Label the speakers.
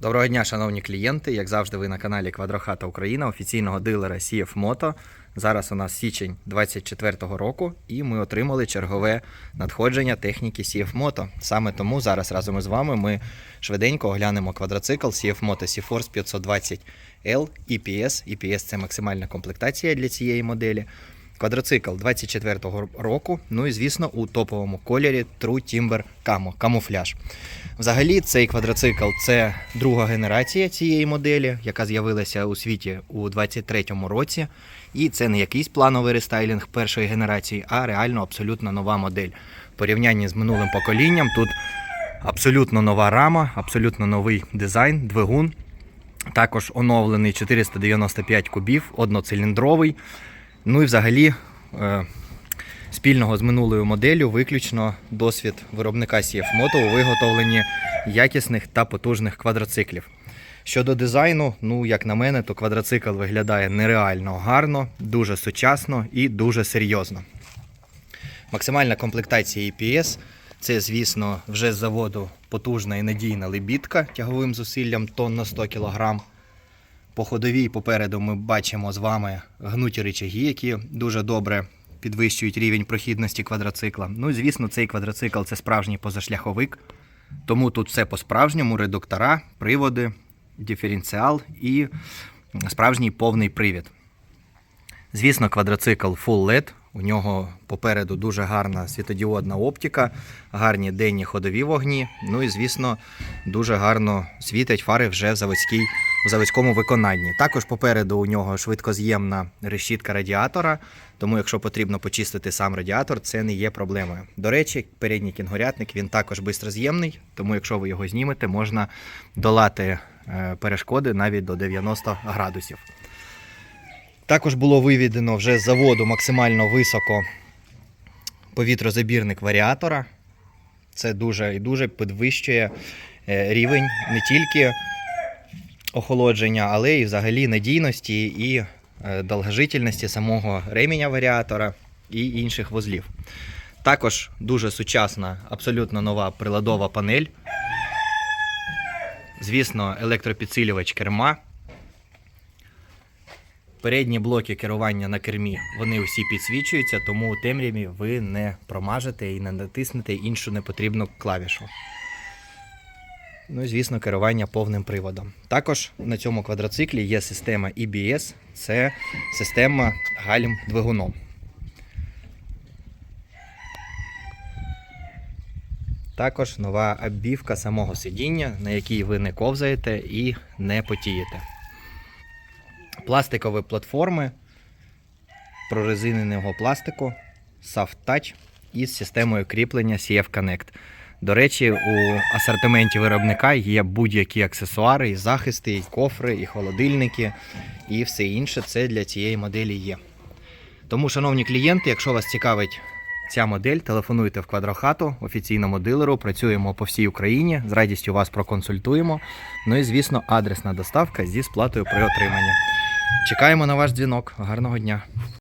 Speaker 1: Доброго дня, шановні клієнти. Як завжди, ви на каналі Квадрохата Україна, офіційного дилера CF Moto. Зараз у нас січень 24-го року, і ми отримали чергове надходження техніки CF Moto. Саме тому зараз разом із вами ми швиденько оглянемо квадроцикл CF Moto C-Force 520 L EPS. EPS це максимальна комплектація для цієї моделі. Квадроцикл 24-го року, ну і звісно, у топовому кольорі True Timber Camo, камуфляж. Взагалі, цей квадроцикл це друга генерація цієї моделі, яка з'явилася у світі у 23-му році. І це не якийсь плановий рестайлінг першої генерації, а реально абсолютно нова модель. В порівнянні з минулим поколінням тут абсолютно нова рама, абсолютно новий дизайн, двигун. Також оновлений 495 кубів, одноциліндровий. Ну і взагалі, е, спільного з минулою моделлю виключно досвід виробника CF Moto у виготовленні якісних та потужних квадроциклів. Щодо дизайну, ну як на мене, то квадроцикл виглядає нереально гарно, дуже сучасно і дуже серйозно. Максимальна комплектація EPS це, звісно, вже з заводу потужна і надійна лебідка тяговим зусиллям тонн на 100 кг. По ходовій попереду ми бачимо з вами гнуті рычаги, які дуже добре підвищують рівень прохідності квадроцикла. Ну звісно, цей квадроцикл це справжній позашляховик. Тому тут все по-справжньому: редуктора, приводи, диференціал і справжній повний привід. Звісно, квадроцикл Full LED. У нього попереду дуже гарна світодіодна оптика, гарні денні ходові вогні. Ну і, звісно, дуже гарно світять фари вже в заводській заводському виконанні. Також попереду у нього швидкоз'ємна решітка радіатора, тому якщо потрібно почистити сам радіатор, це не є проблемою. До речі, передній кінгурятник він також бистроз'ємний, тому якщо ви його знімете, можна долати е, перешкоди навіть до 90 градусів. Також було виведено вже з заводу максимально високо повітрозабірник варіатора. Це дуже і дуже підвищує е, рівень не тільки охолодження, але й взагалі надійності і е, довгожительності самого реміння варіатора і інших вузлів. Також дуже сучасна, абсолютно нова приладова панель. Звісно, електропідсилювач керма. Передні блоки керування на кермі вони всі підсвічуються, тому у темряві ви не промажете і не натиснете іншу непотрібну клавішу. Ну і звісно, керування повним приводом. Також на цьому квадроциклі є система EBS, це система гальм двигуном. Також нова оббівка самого сидіння, на якій ви не ковзаєте і не потієте. Пластикові платформи прорезиненого пластику Soft Touch із системою кріплення CF Connect. До речі, у асортименті виробника є будь-які аксесуари, і захисти, і кофри, і холодильники, і все інше це для цієї моделі є. Тому, шановні клієнти, якщо вас цікавить ця модель, телефонуйте в квадрохату, офіційному дилеру. Працюємо по всій Україні. З радістю вас проконсультуємо. Ну і звісно, адресна доставка зі сплатою при отриманні. Чекаємо на ваш дзвінок. Гарного дня!